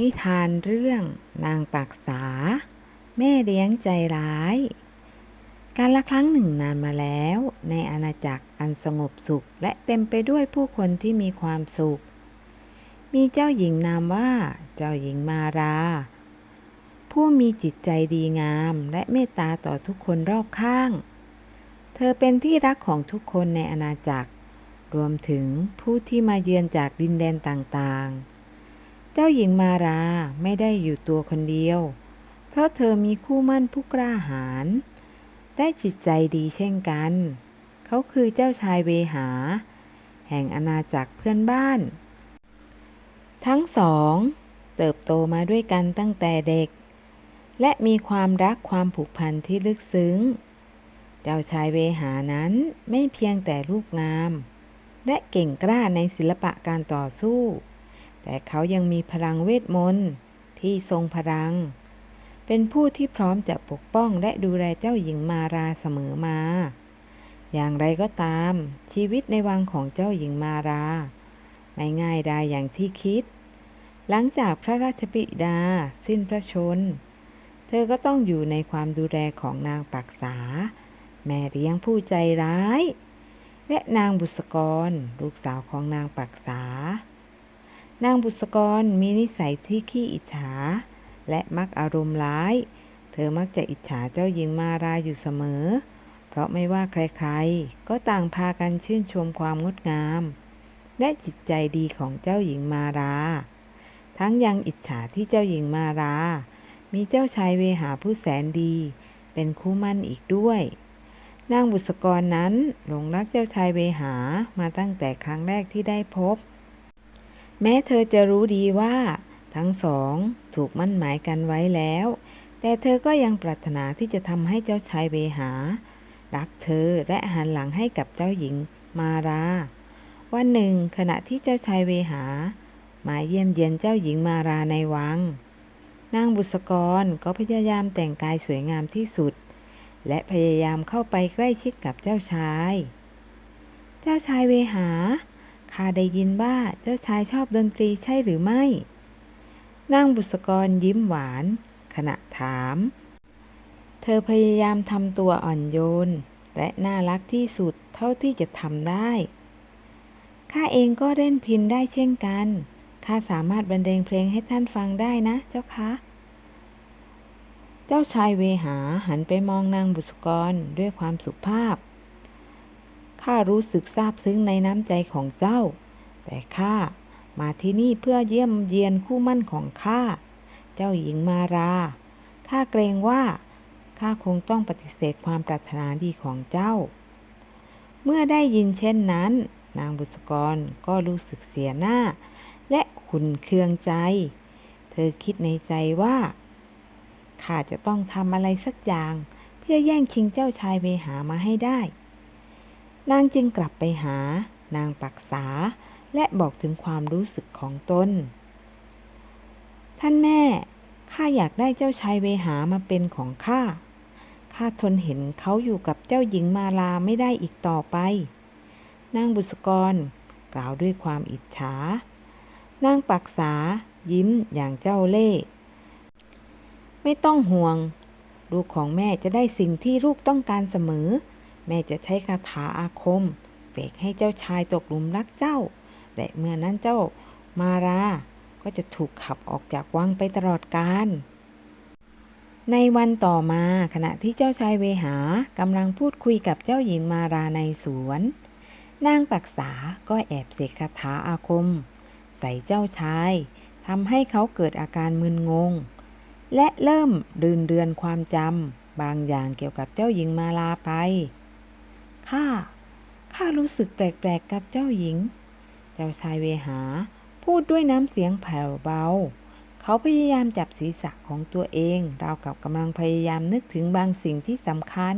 นิทานเรื่องนางปักษา แม่เลี้ยงใจร้าย การละครั้งหนึ่งนานมาแล้ว ในอาณาจักรอันสงบสุขและเต็มไปด้วยผู้คนที่มีความสุข มีเจ้าหญิงนามว่าเจ้าหญิงมารา ผู้มีจิตใจดีงามและเมตตาต่อทุกคนรอบข้าง เธอเป็นที่รักของทุกคนในอาณาจักร รวมถึงผู้ที่มาเยือนจากดินแดนต่างๆ เจ้าหญิงมาราไม่ได้อยู่ตัวคนเดียว เพราะเธอมีคู่มั่นผู้กล้าหาญได้จิตใจดีเช่นกัน เขาคือเจ้าชายเวหา แห่งอาณาจักรเพื่อนบ้าน ทั้งสอง เติบโตมาด้วยกันตั้งแต่เด็ก และมีความรักความผูกพันที่ลึกซึ้ง เจ้าชายเวหานั้นไม่เพียงแต่รูปงาม และเก่งกล้าในศิลปะการต่อสู้ แต่เขายังมีพลังเวทมนต์ที่ทรงพลัง เป็นผู้ที่พร้อมจะปกป้องและดูแลเจ้าหญิงมาราเสมอมา อย่างไรก็ตาม ชีวิตในวังของเจ้าหญิงมารา ไม่ง่ายดายอย่างที่คิด หลังจากพระราชบิดาสิ้นพระชนม์เธอก็ต้องอยู่ในความดูแลของนางปักษา แม่เลี้ยงผู้ใจร้าย และนางบุษกร ลูกสาวของนางปักษา นางบุษกรมีนิสัยที่ขี้อิจฉา และมักอารมณ์ร้าย เธอมักจะอิจฉาเจ้าหญิงมาราอยู่เสมอ เพราะไม่ว่าใครๆ ก็ต่างพากันชื่นชมความงดงาม และจิตใจดีของเจ้าหญิงมารา ทั้งยังอิจฉาที่เจ้าหญิงมารา มีเจ้าชายเวหาผู้แสนดี เป็นคู่มั่นอีกด้วย นางบุษกรนั้นหลงรักเจ้าชายเวหามาตั้งแต่ครั้งแรกที่ได้พบ แม้เธอจะรู้ดีว่า ทั้งสองถูกมั่นหมายกันไว้แล้ว แต่เธอก็ยังปรารถนาที่จะทำให้เจ้าชายเวหา รักเธอและหันหลังให้กับเจ้าหญิงมารา วันหนึ่งขณะที่เจ้าชายเวหา มาเยี่ยมเยียนเจ้าหญิงมาราในวัง นางบุษกรก็พยายามแต่งกายสวยงามที่สุด และพยายามเข้าไปใกล้ชิดกับเจ้าชาย เจ้าชายเวหา ข้าได้ยินว่าเจ้าชายชอบดนตรีใช่หรือไม่ นางบุษกรยิ้มหวาน ขณะถาม เธอพยายามทำตัวอ่อนโยน และน่ารักที่สุดเท่าที่จะทำได้ ข้าเองก็เล่นพินได้เช่นกัน ข้าสามารถบรรเลงเพลงให้ท่านฟังได้นะเจ้าคะเจ้าชายเวหาหันไปมองนางบุษกรด้วยความสุภาพ ข้ารู้สึกซาบซึ้งในน้ำใจของเจ้า แต่ข้ามาที่นี่เพื่อเยี่ยมเยียนคู่มั่นของข้า เจ้าหญิงมารา ข้าเกรงว่าข้าคงต้องปฏิเสธความปรารถนาดีของเจ้า เมื่อได้ยินเช่นนั้น นางบุษกรก็รู้สึกเสียหน้า และขุนเคืองใจ เธอคิดในใจว่าข้าจะต้องทำอะไรสักอย่าง เพื่อแย่งชิงเจ้าชายเวหามาให้ได้ นางจึงกลับไปหานางปักษา และบอกถึงความรู้สึกของตน ท่านแม่ ข้าอยากได้เจ้าชายเวหามาเป็นของข้า ข้าทนเห็นเขาอยู่กับเจ้าหญิงมาลาไม่ได้อีกต่อไป นางบุษกรกล่าวด้วยความอิจฉา นางปักษายิ้มอย่างเจ้าเล่ห์ไม่ต้องห่วง ลูกของแม่จะได้สิ่งที่ลูกต้องการเสมอ แม่จะใช้คาถาอาคมเสกให้เจ้าชายตกหลุมรักเจ้า และเมื่อนั้นเจ้ามารา ก็จะถูกขับออกจากวังไปตลอดกาล ในวันต่อมาขณะที่เจ้าชายเวหากำลังพูดคุยกับเจ้าหญิงมาราในสวน นางปักษาก็แอบเสกคาถาอาคม ใส่เจ้าชายทำให้เขาเกิดอาการมึนงง และเริ่มดืนเดือนความจำบางอย่างเกี่ยวกับเจ้าหญิงมาลาไป ข้า ข้ารู้สึกแปลกๆกับเจ้าหญิง เจ้าชายเวหา พูดด้วยน้ำเสียงแผ่วเบา เขาพยายามจับศีรษะของตัวเอง ราวกับกำลังพยายามนึกถึงบางสิ่งที่สำคัญ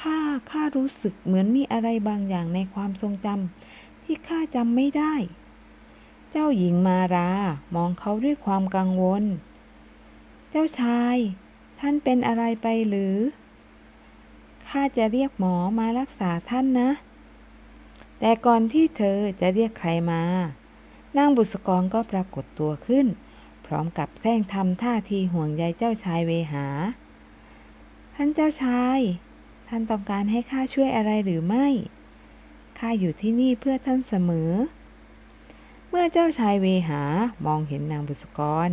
ข้า ข้ารู้สึกเหมือนมีอะไรบางอย่างในความทรงจำที่ข้าจำไม่ได้ เจ้าหญิงมารา มองเขาด้วยความกังวล เจ้าชาย ท่านเป็นอะไรไปหรือ ข้าจะเรียกหมอมารักษาท่านนะ แต่ก่อนที่เธอจะเรียกใครมา นางบุษกรก็ปรากฏตัวขึ้น พร้อมกับแซงทำท่าทีห่วงใยเจ้าชายเวหา ท่านเจ้าชาย ท่านต้องการให้ข้าช่วยอะไรหรือไม่ ข้าอยู่ที่นี่เพื่อท่านเสมอ เมื่อเจ้าชายเวหามองเห็นนางบุษกร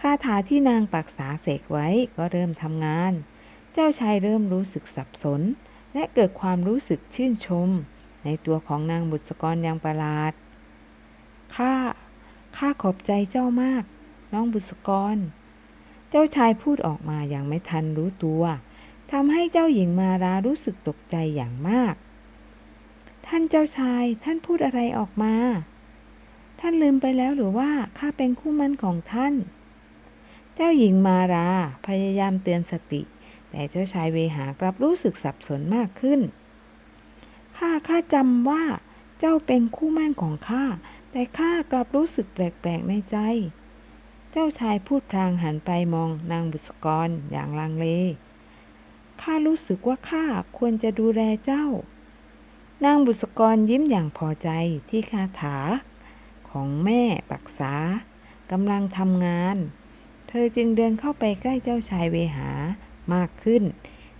คาถาที่นางปักษาเสกไว้ก็เริ่มทำงาน เจ้าชายเริ่มรู้สึกสับสน และเกิดความรู้สึกชื่นชม ในตัวของนางบุษกรอย่างประหลาด ข้า ข้าขอบใจเจ้ามาก น้องบุษกร เจ้าชายพูดออกมาอย่างไม่ทันรู้ตัวทำให้เจ้าหญิงมารารู้สึกตกใจอย่างมาก ท่านเจ้าชายท่านพูดอะไรออกมา ท่านลืมไปแล้วหรือว่าข้าเป็นคู่มั่นของท่าน เจ้าหญิงมาราพยายามเตือนสติ แต่เจ้าชายเวหากลับรู้สึกสับสนมากขึ้น ข้าข้าจำว่าเจ้าเป็นคู่มั่นของข้า แต่ข้ากลับรู้สึกแปลกๆในใจ เจ้าชายพูดพลางหันไปมองนางบุษกรอย่างลังเล ข้ารู้สึกว่าข้าควรจะดูแลเจ้า นางบุษกรยิ้มอย่างพอใจที่คาถา ของแม่ปักษากำลังทำงาน เธอจึงเดินเข้าไปใกล้เจ้าชายเวหา มากขึ้น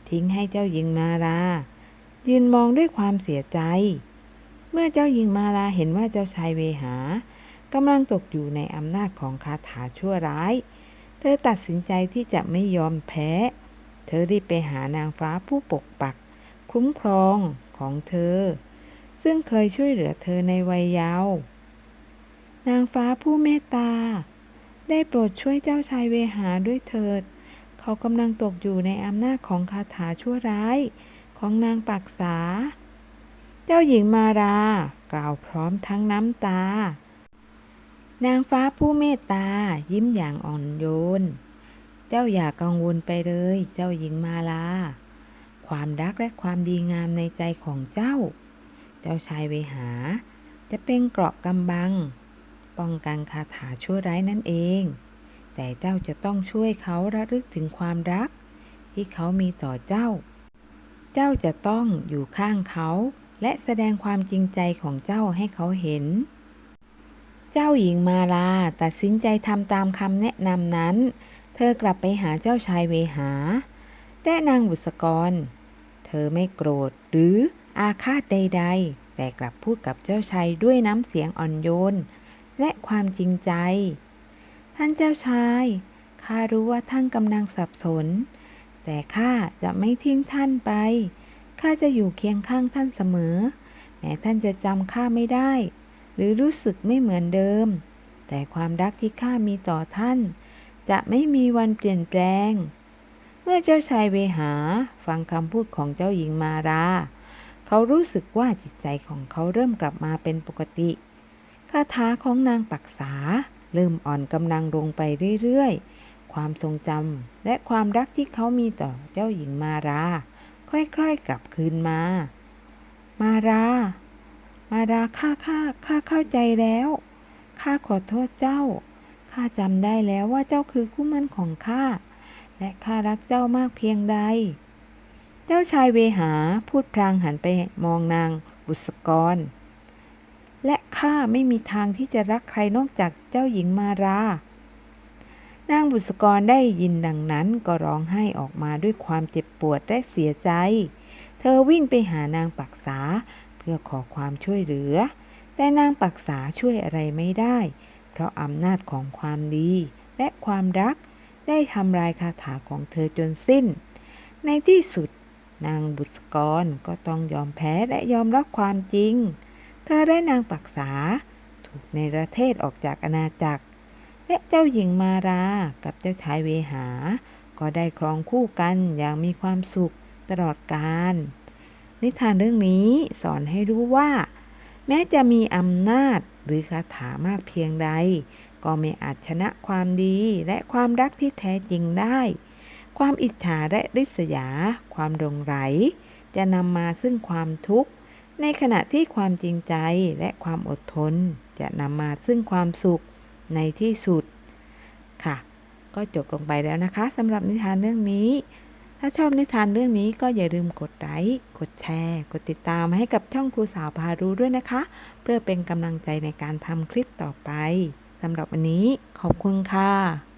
ทิ้งให้เจ้าหญิงมารายืนมองด้วยความเสียใจ เมื่อเจ้าหญิงมาลาเห็นว่าเจ้าชายเวหากำลังตกอยู่ในอำนาจของคาถาชั่วร้าย เธอตัดสินใจที่จะไม่ยอมแพ้ เธอรีบไปหานางฟ้าผู้ปกปัก คุ้มครองของเธอ ซึ่งเคยช่วยเหลือเธอในวัยเยาว์นางฟ้าผู้เมตตา ได้โปรดช่วยเจ้าชายเวหาด้วยเถิด เขากำลังตกอยู่ในอำนาจของคาถาชั่วร้ายของนางปักษา เจ้าหญิงมารา กล่าวพร้อมทั้งน้ำตา นางฟ้าผู้เมตตา ยิ้มอย่างอ่อนโยน เจ้าอย่ากังวลไปเลย เจ้าหญิงมาลา ความรักและความดีงามในใจของเจ้า เจ้าชายเวหา จะเป็นเกราะกำบัง ป้องกันคาถาชั่วร้ายนั่นเอง แต่เจ้าจะต้องช่วยเขาระลึกถึงความรัก ที่เขามีต่อเจ้า เจ้าจะต้องอยู่ข้างเขา และแสดงความจริงใจของเจ้าให้เขาเห็น เจ้าหญิงมาลาตัดสินใจทำตามคำแนะนำนั้น เธอกลับไปหาเจ้าชายเวหา และนางบุษกร เธอไม่โกรธหรืออาฆาตใด ๆ แต่กลับพูดกับเจ้าชายด้วยน้ำเสียงอ่อนโยน และความจริงใจ ท่านเจ้าชาย ข้ารู้ว่าท่านกำลังสับสน แต่ข้าจะไม่ทิ้งท่านไป ข้าจะอยู่เคียงข้างท่านเสมอ แม้ท่านจะจำข้าไม่ได้ หรือรู้สึกไม่เหมือนเดิม แต่ความรักที่ข้ามีต่อท่าน จะไม่มีวันเปลี่ยนแปลง เมื่อเจ้าชายเวหา ฟังคำพูดของเจ้าหญิงมารา เขารู้สึกว่าจิตใจของเขาเริ่มกลับมาเป็นปกติคาถาของนางปักษา เริ่มอ่อนกำลังลงไปเรื่อยๆ ความทรงจำและความรักที่เขามีต่อเจ้าหญิงมารา ค่อยๆ กลับคืนมา มารา มาราข้าข้าข้าเข้าใจแล้ว ข้าขอโทษเจ้า ข้าจำได้แล้วว่าเจ้าคือคู่มั่นของข้า และข้ารักเจ้ามากเพียงใด เจ้าชายเวหาพูดพลางหันไปมองนางบุษกร และข้าไม่มีทางที่จะรักใครนอกจากเจ้าหญิงมารา นางบุษกรได้ยินดังนั้นก็ร้องไห้ออกมาด้วยความเจ็บปวดและเสียใจ เธอวิ่งไปหานางปักษาเพื่อขอความช่วยเหลือ แต่นางปักษาช่วยอะไรไม่ได้ เพราะอำนาจของความดีและความรักได้ทำลายคาถาของเธอจนสิ้น ในที่สุดนางบุษกรก็ต้องยอมแพ้และยอมรับความจริง ธอได้นางปักษา ถูกในประเทศออกจากอาณาจักร และเจ้าหญิงมารากับเจ้าชายเวหา ก็ได้ครองคู่กันอย่างมีความสุขตลอดกาลนิทานเรื่องนี้สอนให้รู้ว่า แม้จะมีอำนาจหรือคาถามากเพียงใด ก็ไม่อาจชนะความดีและความรักที่แท้จริงได้ ความอิจฉาและริษยา ความดงไหล จะนำมาซึ่งความทุกข์ ในขณะที่ความจริงใจและความอดทนจะนำมาซึ่งความสุขในที่สุดค่ะ ก็จบลงไปแล้วนะคะสำหรับนิทานเรื่องนี้ ถ้าชอบนิทานเรื่องนี้ก็อย่าลืมกดไลค์กดแชร์ กดติดตามให้กับช่องครูสาวพารู้ด้วยนะคะ เพื่อเป็นกำลังใจในการทำคลิปต่อไปสำหรับวันนี้ขอบคุณค่ะ